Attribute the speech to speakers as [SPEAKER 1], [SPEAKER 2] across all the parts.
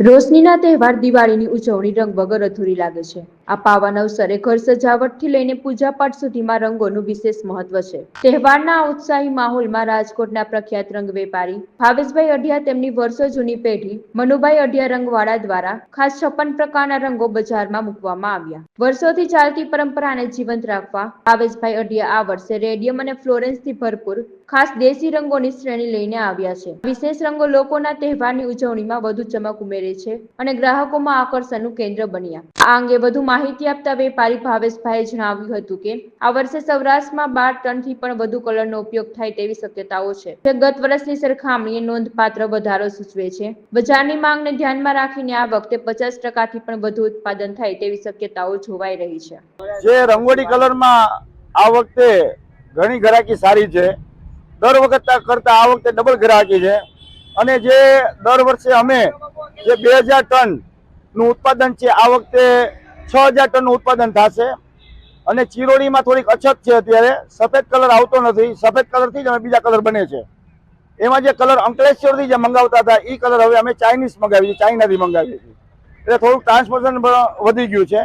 [SPEAKER 1] રોશનીના તહેવાર દિવાળીની ઉજવણી રંગ વગર અધૂરી લાગે છે. આ પાવન અવસરે ઘર સજાવટથી લઈને પૂજાપાઠ સુધીમાં રંગોનું વિશેષ મહત્વ છે. તહેવારના ઉત્સાહી માહોલમાં રાજકોટના પ્રખ્યાત રંગ વેપારી ભાવેશભાઈ અઢિયા તેમની વર્ષો જૂની પેઢી મનુભાઈ અઢિયા રંગવાળા દ્વારા ખાસ છપ્પન પ્રકારના રંગો બજારમાં મૂકવામાં આવ્યા. વર્ષોથી ચાલતી પરંપરાને જીવંત રાખવા ભાવેશભાઈ અઢિયા આ વર્ષે રેડિયમ અને ફ્લોરેન્સથી ભરપૂર ખાસ દેશી રંગોની શ્રેણી લઈને આવ્યા છે. વિશેષ રંગો લોકોના તહેવારની ઉજવણીમાં વધુ ચમક ઉમેરે છે અને ગ્રાહકોમાં આકર્ષણનું કેન્દ્ર બન્યા. આ અંગે વધુ માહિતી આપતા વેપારી ભાવેશભાઈએ જણાવ્યું હતું કે, આ વર્ષે સૌરાષ્ટ્રમાં બાર ટનથી પણ વધુ કલરનો ઉપયોગ થાય તેવી શક્યતાઓ છે. જે ગત વર્ષની સરખામણીએ નોંધપાત્ર વધારો સૂચવે છે. બજારની માંગને ધ્યાનમાં રાખીને આ વખતે પચાસ ટકાથી પણ વધુ ઉત્પાદન થાય તેવી શક્યતાઓ જોવાઈ રહી છે.
[SPEAKER 2] જે રંગોળી કલરમાં આ વખતે ઘણી ગ્રાહકી સારી છે. દર વખત કરતા આ વખતે ડબલ ગ્રાહકી છે. અને જે દર વર્ષે અમે જે બે હજાર ટનનું ઉત્પાદન છે, આ વખતે છ હજાર ટનનું ઉત્પાદન થશે. અને ચિરોડીમાં થોડીક અછત છે અત્યારે. સફેદ કલર આવતો નથી. સફેદ કલરથી જ અમે બીજા કલર બને છે. એમાં જે કલર અંકલેશ્વરથી જે મંગાવતા હતા એ કલર હવે અમે ચાઇનીઝ મંગાવીએ ચાઇનાથી મંગાવીએ છીએ. એટલે થોડુંક ટ્રાન્સપોર્ટેશન વધી ગયું છે.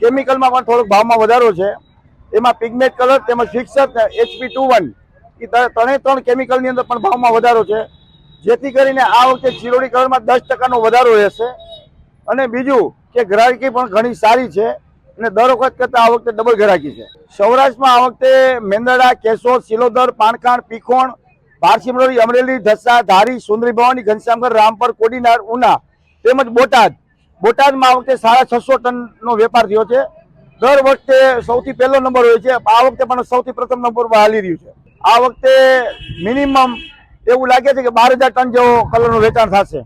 [SPEAKER 2] કેમિકલમાં પણ થોડોક ભાવમાં વધારો છે. એમાં પિગમેન્ટ કલર તેમજ fixer HP two one A ત્રણે ત્રણ કેમિકલની અંદર પણ ભાવમાં વધારો છે. જેથી કરીને આ વખતે ચિરોડી કલરમાં દસ ટકાનો વધારો રહેશે. અને બીજું કે ગ્રાહકી પણ ઘણી સારી છે અને દર વખત કરતાં આ વખતે ડબલ ગ્રાહકી છે. સૌરાષ્ટ્રમાં આ વખતે મેંદરડા, કેશોદ, સિલોદર, પાનખાણ, પીખોણ ભારસિમરોલી અમરેલી ઢસા ધારી, સુંદરી ભવાની ઘનશ્યામગર રામપર, કોડીનાર, ઉના તેમજ બોટાદ. બોટાદમાં આ વખતે સાડા છસો ટનનો વેપાર થયો છે. દર વખતે સૌથી પહેલો નંબર હોય છે. આ વખતે પણ સૌથી પ્રથમ નંબર પર હાલી રહ્યું છે. આ વખતે મિનિમમ એવું લાગે છે કે બાર હજાર ટન જેવો કલરનું વેચાણ થશે.